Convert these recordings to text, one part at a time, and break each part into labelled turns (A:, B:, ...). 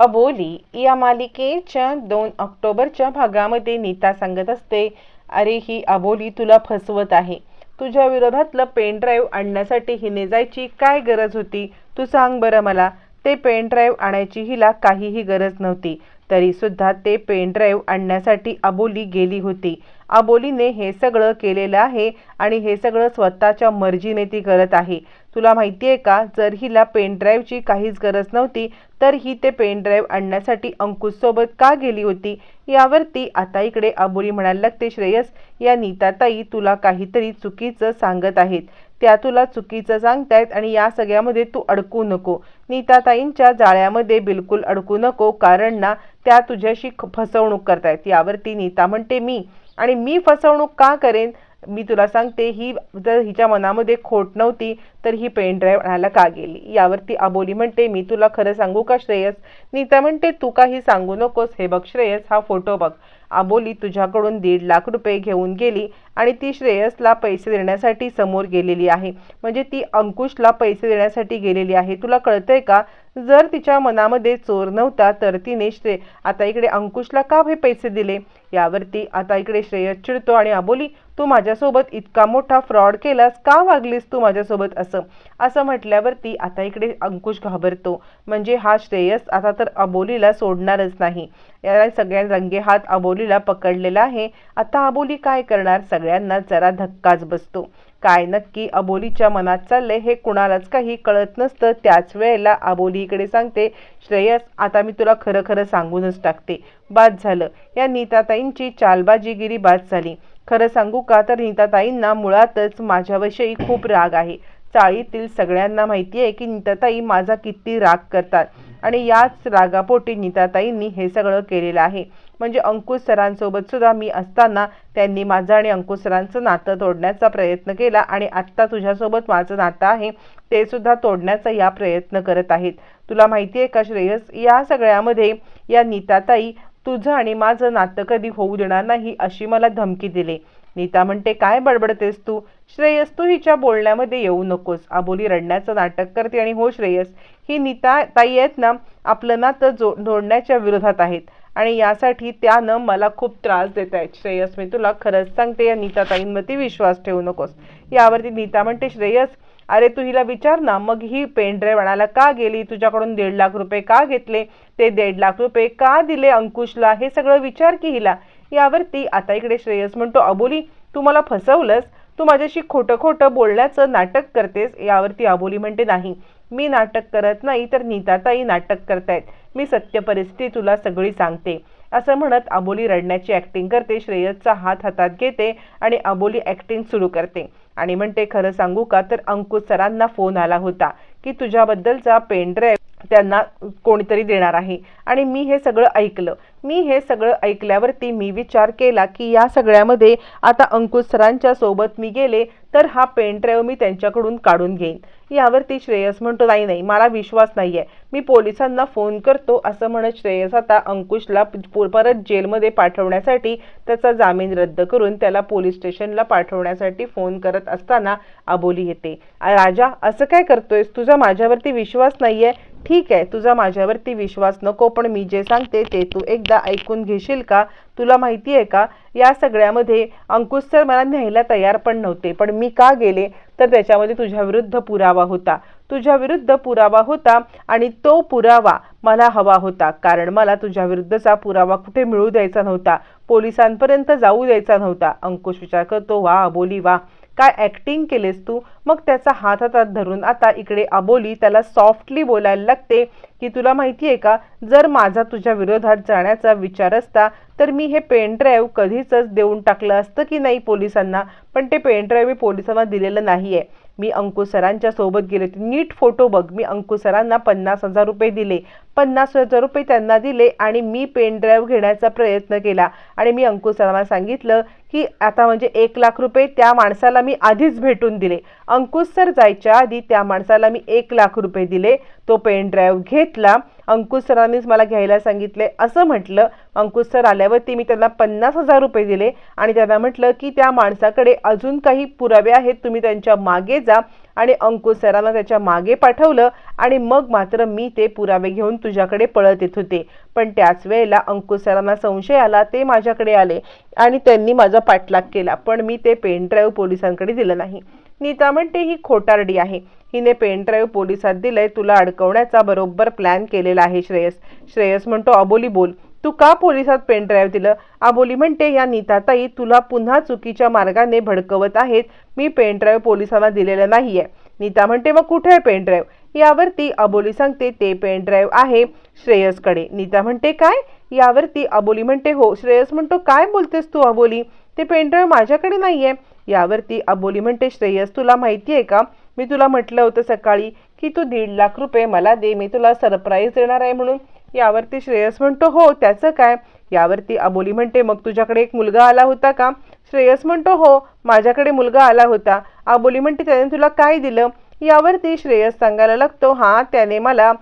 A: अबोली या मालिकेच्या दोन ऑक्टोबरच्या भागामध्ये नीता सांगत असते अरे ही अबोली तुला फसवत आहे. तुझ्या विरोधातलं पेन ड्राईव्ह आणण्यासाठी हिने जायची काय गरज होती? तू सांग बरं मला. ते पेन ड्राईव्ह आणायची हिला काहीही गरज नव्हती. तरीसुद्धा ते पेन ड्राईव्ह आणण्यासाठी अबोली गेली होती. अबोलीने हे सगळं केलेलं आहे आणि हे सगळं स्वतःच्या मर्जीने ती करत आहे. तुला माहिती आहे का? जर हिला पेनड्राईव्हची काहीच गरज नव्हती तर ही ते पेनड्राईव्ह आणण्यासाठी अंकुशसोबत का गेली होती? यावरती आता इकडे अबोली म्हणायला लागते श्रेयस. या नीताताई तुला काहीतरी चुकीचं सांगत आहेत. त्या तुला चुकीचं सांगतायत आणि या सगळ्यामध्ये तू अडकू नको. नीताताईंच्या जाळ्यामध्ये बिलकुल अडकू नको कारण ना त्या तुझ्याशी फसवणूक करतायत. यावरती नीता म्हणते मी आणि मी फसवणूक का करेन? मी तुला सांगते ही जर हिच्या मनामध्ये खोट नव्हती तर ही पेन ड्राईव्ह आणायला का गेली? यावरती अबोली म्हणते मी तुला खरं सांगू का श्रेयस? नीता म्हणते तू काही सांगू नकोस. हे बघ श्रेयस हा फोटो बघ. आबोली तुझ्याकडून दीड लाख रुपये घेऊन गेली आणि ती श्रेयसला पैसे देण्यासाठी समोर गेलेली आहे. म्हणजे ती अंकुशला पैसे देण्यासाठी गेलेली आहे. तुला कळतंय का? जर तिच्या मनामध्ये चोर नव्हता तर तिने श्रेय आता इकडे अंकुशला का हे पैसे दिले? यावरती आता इकडे श्रेयस चिडतो आणि अबोली तू माझ्यासोबत इतका मोठा फ्रॉड केलास का वागलीस तू माझ्यासोबत असं? असं म्हटल्यावरती आता इकडे अंकुश घाबरतो. म्हणजे हा श्रेयस आता तर अबोलीला सोडणारच नाही. या सगळ्या रंगे हात अबोलीला पकडलेला आहे. आता अबोली काय करणार? सगळ्यांना जरा धक्काच बसतो. काय नक्की अबोलीच्या मनात चाललंय हे कुणालाच काही कळत नसतं. त्याच वेळेला अबोली इकडे सांगते श्रेयस आता मी तुला खरं खरं सांगूनच टाकते. बाद झालं. या नीताताईंची चालबाजीगिरी बाद झाली. खरं सांगू का? तर नीताताईंना मुळातच माझ्याविषयी खूप राग आहे. चाळीतील सगळ्यांना माहिती आहे की नीताताई माझा किती राग करतात. आणि याच रागापोटी नीताताईंनी हे सगळं केलेलं आहे. म्हणजे अंकुश सरांसोबत सुद्धा मी असताना त्यांनी माझं आणि अंकुश सरांचं नातं तोडण्याचा प्रयत्न केला आणि आत्ता तुझ्यासोबत माझं नातं आहे ते सुद्धा तोडण्याचा या प्रयत्न करत आहेत. तुला माहिती आहे का श्रेयस? या सगळ्यामध्ये या नीताताई तुझं आणि माझं नातं कधी होऊ देणार नाही अशी मला धमकी दिली. नीता म्हणते काय बडबडतेस तू? श्रेयस तू हिच्या बोलण्यामध्ये येऊ नकोस. आबोली रडण्याचं नाटक करते आणि हो श्रेयस ही नीता ताई आहेत ना आपलं नातं जो जोडण्याच्या विरोधात आहेत. आणि यासाठी त्यानं मला खूप त्रास देत आहेत. श्रेयस मी तुला खरंच सांगते या नीता ताईंवरती विश्वास ठेवू नकोस. यावरती नीता म्हणते श्रेयस अरे तू हिला विचार ना मग ही पेनड्राईव्ह आणायला का गेली? तुझ्याकडून दीड लाख रुपये का घेतले? ते दीड लाख रुपये का दिले अंकुशला? हे सगळं विचार की हिला. यावरती आता इकडे श्रेयस म्हणतो अबोली तू मला फसवलंस. तू माझ्याशी खोटं खोटं बोलण्याचं नाटक करतेस. यावरती अबोली म्हणते नाही मी नाटक करत नाही तर नीताताई नाटक करतायत. मी सत्य परिस्थिती तुला सगळी सांगते. असं म्हणत अबोली रडण्याची ॲक्टिंग करते श्रेयसचा हात हातात घेते आणि अबोली ॲक्टिंग सुरू करते. आणि म्हणते खरं सांगू का तर अंकुश सरांना फोन आला होता की तुझ्याबद्दलचा पेनड्राईव्ह त्यांना कोणीतरी देणार आहे आणि मी हे सगळं ऐकलं. मी हे सगळं ऐकल्यावरती मी विचार केला की या सगळ्यामध्ये आता अंकुश सरांच्या सोबत मी गेले तर हा पेन ड्राईव्ह मी त्यांच्याकडून काढून घेईन. यावरती श्रेयस म्हणतो नाही नाही मला विश्वास नाही आहे मी पोलिसांना फोन करतो असं म्हणत श्रेयस आता अंकुशला परत जेलमध्ये पाठवण्यासाठी त्याचा जामीन रद्द करून त्याला पोलीस स्टेशनला पाठवण्यासाठी फोन करत असताना अबोली येते. राजा असं काय करतोयस? तुझा माझ्यावरती विश्वास नाही आहे ठीक आहे तुझा माझ्यावरती विश्वास नको पण मी जे सांगते ते तू एकदा ऐकून घेशील का? तुला माहिती आहे का? या सगळ्यामध्ये अंकुश सर मला न्यायला तयार पण नव्हते पण मी का गेले? तर त्याच्यामध्ये तुझ्या विरुद्ध पुरावा होता. तुझ्या विरुद्ध पुरावा होता आणि तो पुरावा मला हवा होता. कारण मला तुझ्या विरुद्धचा पुरावा कुठे मिळू द्यायचा नव्हता. पोलिसांपर्यंत जाऊ द्यायचा नव्हता. अंकुश विचार करतो वा बोली वा. काय ॲक्टिंग केलेस तू? मग त्याचा हात हातात धरून आता इकडे अबोली त्याला सॉफ्टली बोलायला लागते की तुला माहिती आहे का जर माझा तुझ्या विरोधात जाण्याचा विचार असता तर मी हे पेनड्राईव्ह कधीच देऊन टाकलं असतं की नाही पोलिसांना? पण ते पेनड्राईव्ह मी पोलिसांना दिलेलं नाही आहे मी अंकुश सरांच्या सोबत गेले नीट फोटो बघ. मी अंकुश सरांना पन्नास हजार रुपये दिले. पन्नास हजार रुपये त्यांना दिले आणि मी पेन ड्राईव्ह घेण्याचा प्रयत्न केला. आणि मी अंकुश सरांना सांगितलं की आता म्हणजे एक लाख रुपये त्या माणसाला मी आधीच भेटून दिले. अंकुश सर जायच्या आधी त्या माणसाला मी एक लाख रुपये दिले. तो पेन ड्राईव्ह घेतला. अंकुश सरांनीच मला घ्यायला सांगितले. असं म्हटलं अंकुश सर आल्यावरती मी त्यांना पन्नास हजार रुपये दिले आणि त्यांना म्हटलं की त्या माणसाकडे अजून काही पुरावे आहेत तुम्ही त्यांच्या मागे जा. आणि अंकुश सरांना त्याच्यामागे पाठवलं आणि मग मात्र मी ते पुरावे घेऊन तुझ्याकडे पळत येत होते. पण त्याच वेळेला अंकुश सरांना संशय आला ते माझ्याकडे आले आणि त्यांनी माझा पाठलाग केला पण मी ते पेन ड्राईव्ह पोलिसांकडे दिलं नाही. नीता म्हणते ही खोटारडी आहे. हिने पेनड्राईव्ह पोलिसात दिलंय. तुला अडकवण्याचा बरोबर प्लॅन केलेला आहे श्रेयस. श्रेयस म्हणतो अबोली बोल. तू का पोलिसात पेनड्राईव्ह दिलं? अबोली म्हणते या नीताताई तुला पुन्हा चुकीच्या मार्गाने भडकवत आहेत. मी पेनड्राईव्ह पोलिसांना दिलेला नाहीये. नीता म्हणते मग कुठे आहे पेनड्राईव्ह यावरती अबोली सांगते ते पेनड्राईव्ह आहे श्रेयसकडे. नीता म्हणते काय? यावरती अबोली म्हणते हो. श्रेयस म्हणतो काय बोलतेस तू अबोली? ते पेनड्राईव्ह माझ्याकडे नाहीये. यावरती अबोली म्हणते श्रेयस तुला माहिती आहे का? मी तुला म्हटलं होतं सकाळी की तू दीड लाख रुपये मला दे मी तुला सरप्राईज देणार आहे म्हणून. यावरती श्रेयस म्हणतो हो त्याचं काय? यावरती अबोली म्हणते मग तुझ्याकडे एक मुलगा आला होता का? श्रेयस म्हणतो हो माझ्याकडे मुलगा आला होता. अबोली म्हणते त्याने तुला काय दिलं? यावरती श्रेयस सांगायला लागतो हां त्याने मला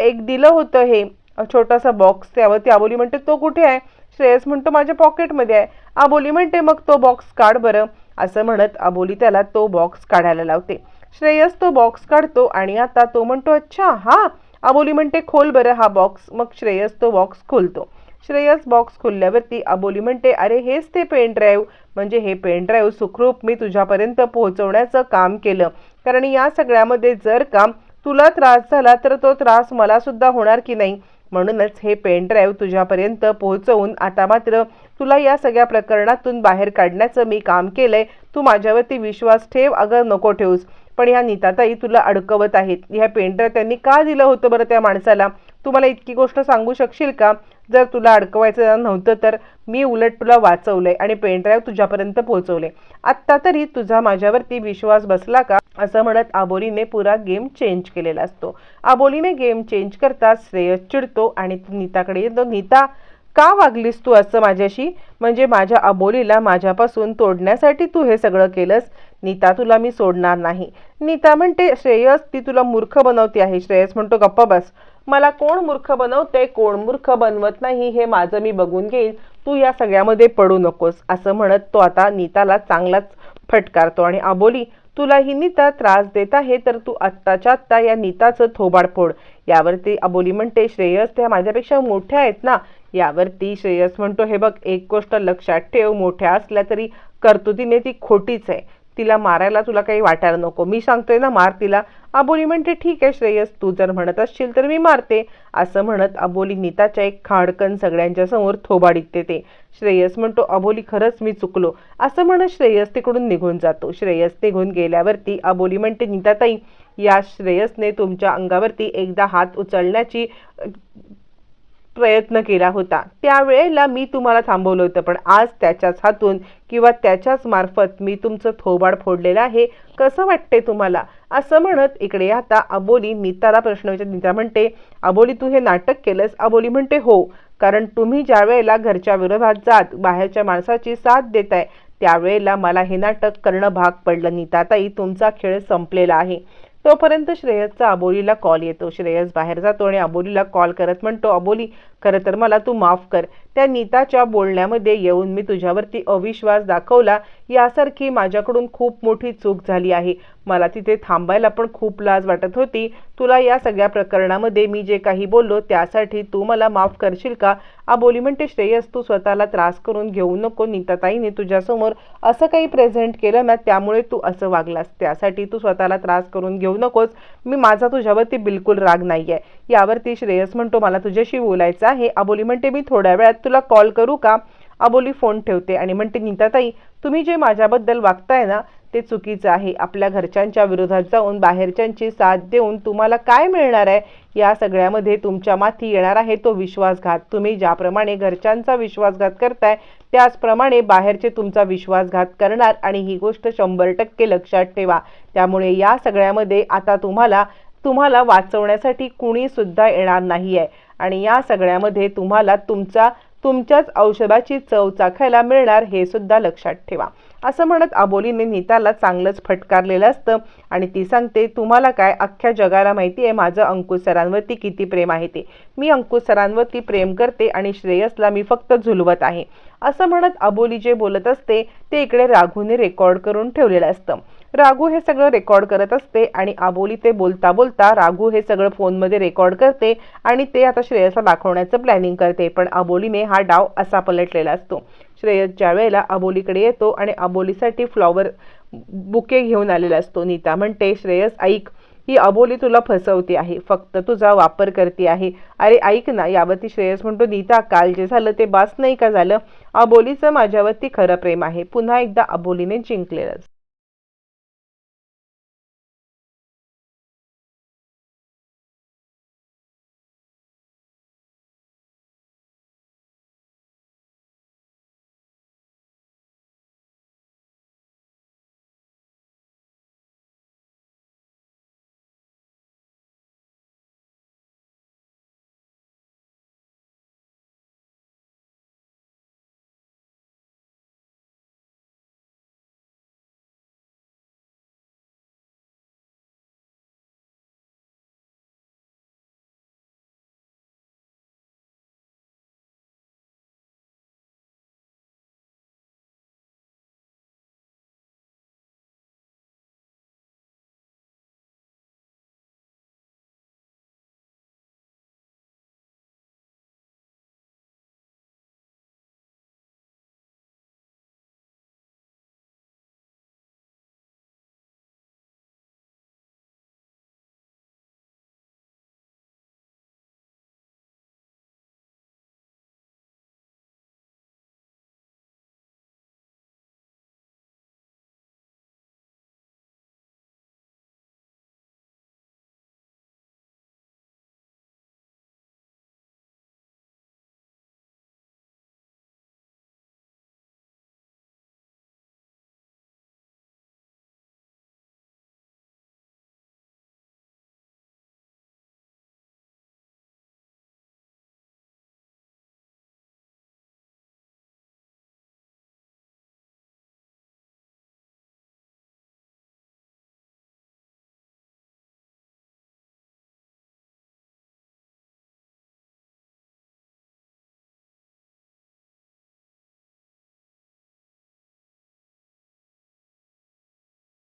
A: एक दिलं होतं हे छोटासा बॉक्स त्यावरती. आबोली म्हणते तो कुठे आहे? श्रेयस म्हणतो माझ्या पॉकेटमध्ये आहे. आबोली म्हणते मग तो बॉक्स काढ बरं. असं म्हणत आबोली त्याला तो बॉक्स काढायला लावते. श्रेयस तो बॉक्स काढतो आणि आता तो म्हणतो अच्छा हा. अबोली म्हणते खोल बरं हा बॉक्स मग श्रेयस तो बॉक्स खोलतो. श्रेयस बॉक्स खोलल्यावरती अबोली म्हणते अरे हेच ते पेन ड्राईव्ह म्हणजे हे पेन ड्राईव्ह सुखरूप मी तुझ्यापर्यंत पोहोचवण्याचं काम केलं. कारण या सगळ्यामध्ये जर का तुला त्रास झाला तर तो त्रास मला सुद्धा होणार की नाही? म्हणूनच हे पेन ड्राईव्ह तुझ्यापर्यंत पोहोचवून आता मात्र तुला या सगळ्या प्रकरणातून बाहेर काढण्याचं मी काम केलंय. तू माझ्यावरती विश्वास ठेव अगर नको ठेवूस. पण ह्या नीताताई तुला अडकवत आहेत. ह्या पेंटर त्यांनी का दिलं होतं बरं त्या माणसाला? तू मला इतकी गोष्ट सांगू शकशील का? जर तुला अडकवायचं नव्हतं तर मी उलट तुला वाचवलंय आणि पेनड्राईव्ह तुझ्यापर्यंत पोहोचवले आत्ता तरी तुझा माझ्यावरती विश्वास बसला का? असं म्हणत आबोलीने पुरा गेम चेंज केलेला असतो. आबोलीने गेम चेंज करता श्रेयस चिडतो आणि नीताकडे येतो. नीता का वागलीस तू असं माझ्याशी? म्हणजे माझ्या अबोलीला माझ्यापासून तोडण्यासाठी तू हे सगळं केलंस. नीता तुला मी सोडणार नाही. नीता म्हणते श्रेयस ती तुला मूर्ख बनवते आहे. श्रेयस म्हणतो गप्पा बस. मला कोण मूर्ख बनवते कोण मूर्ख बनवत नाही हे माझं मी बघून घेईन. तू या सगळ्यामध्ये पडू नकोस. असं म्हणत तो आता नीताला चांगलाच फटकारतो. आणि अबोली तुला ही नीता त्रास देत आहे तर तू आत्ताच्या आत्ता या नीताचं थोबाड फोड. यावरती अबोली म्हणते श्रेयस त्या माझ्यापेक्षा मोठ्या आहेत ना? यावरती श्रेयस म्हणतो हे बघ एक गोष्ट लक्षात ठेव मोठ्या असल्या तरी कर्तुतीने ती खोटीच आहे. तिला मारायला तुला काही वाटायला नको. मी सांगतोय ना मार तिला. अबोली म्हणते ठीक आहे श्रेयस तू जर म्हणत असशील तर मी मारते. असं म्हणत अबोली नीताच्या एक खाडकन सगळ्यांच्या समोर थोबाडीत देते. श्रेयस म्हणतो अबोली खरंच मी चुकलो. असं म्हणत श्रेयस तिकडून निघून जातो. श्रेयस निघून गेल्यावरती अबोली म्हणते नीताताई या श्रेयसने तुमच्या अंगावरती एकदा हात उचलण्याची प्रयत्न केला होता. त्यावेळेला मी तुम्हाला थांबवलं होतं पण आज त्याच्याच हातून किंवा त्याच्याच मार्फत मी तुमचं थोबाड फोडलेलं आहे. कसं वाटते तुम्हाला? असं म्हणत इकडे आता अबोली नीताला प्रश्न विचार नीता म्हणते अबोली तू हे नाटक केलंस? अबोली म्हणते हो कारण तुम्ही ज्या वेळेला घरच्या विरोधात जात बाहेरच्या माणसाची साथ देताय त्यावेळेला मला हे नाटक करणं भाग पडलं. नीताताई तुमचा खेळ संपलेला आहे. तोपर्यंत श्रेयसचा अबोलीला कॉल येतो. श्रेयस बाहेर जातो आणि अबोलीला कॉल करत म्हणतो अबोली खरं तर मला तू माफ कर. त्या नीताच्या बोलण्यामध्ये येऊन मी तुझ्यावरती अविश्वास दाखवला. यासारखी माझ्याकडून खूप मोठी चूक झाली आहे. मला तिथे थांबायला पण खूप लाज वाटत होती. तुला या सगळ्या प्रकरणामध्ये मी जे काही बोललो त्यासाठी तू मला माफ करशील का? बोली म्हणते श्रेयस तू स्वतःला त्रास करून घेऊ नको. नीताताईने तुझ्यासमोर असं काही प्रेझेंट केलं ना त्यामुळे तू असं वागलास. त्यासाठी तू स्वतःला त्रास करून घेऊ नकोस. मी माझा तुझ्यावरती बिलकुल राग नाही आहे यावरती श्रेयस म्हणतो मला तुझ्याशी बोलायचं आहे अबोली म्हणते मी थोड्या वेळात तुला कॉल करू का? अबोली फोन ठेवते आणि म्हणते नीताताई तुम्ही जे माझ्याबद्दल वागताय ना ते चुकीचं आहे. आपल्या घरच्यांच्या विरोधात जाऊन बाहेरच्यांची साथ देऊन तुम्हाला काय मिळणार आहे? या सगळ्यामध्ये तुमच्या माथी येणार आहे तो विश्वासघात. तुम्ही ज्याप्रमाणे घरच्यांचा विश्वासघात करताय त्याचप्रमाणे बाहेरचे तुमचा विश्वासघात करणार आणि ही गोष्ट शंभर टक्के लक्षात ठेवा. त्यामुळे या सगळ्यामध्ये आता तुम्हाला तुम्हाला वाचवण्यासाठी कुणीसुद्धा येणार नाही आहे आणि या सगळ्यामध्ये तुम्हाला तुमचा तुमच्याच औषधाची चव चाखायला मिळणार हे सुद्धा लक्षात ठेवा. असं म्हणत अबोलीने नीताला चांगलंच फटकारलेलं असतं आणि ती सांगते तुम्हाला काय अख्ख्या जगाला माहिती आहे माझं अंकुश सरांवरती किती प्रेम आहे ते. मी अंकुश सरांवरती प्रेम करते आणि श्रेयसला मी फक्त झुलवत आहे. असं म्हणत अबोली जे बोलत असते ते इकडे राघूने रेकॉर्ड करून ठेवलेलं असतं. राघू हे सगळं रेकॉर्ड करत असते आणि आबोली ते बोलता बोलता राघू हे सगळं फोनमध्ये रेकॉर्ड करते आणि ते आता श्रेयसला दाखवण्याचं प्लॅनिंग करते. पण अबोलीने हा डाव असा पलटलेला असतो. श्रेयस ज्या वेळेला अबोलीकडे येतो आणि अबोलीसाठी फ्लॉवर बुके घेऊन आलेला असतो नीता म्हणते श्रेयस ऐक ही अबोली तुला फसवते आहे. फक्त तुझा वापर करते आहे. अरे ऐक ना यावरती श्रेयस म्हणतो नीता काल जे झालं ते बास नाही का झालं? अबोलीचं माझ्यावरती खरं प्रेम आहे. पुन्हा एकदा अबोलीने जिंकलेलं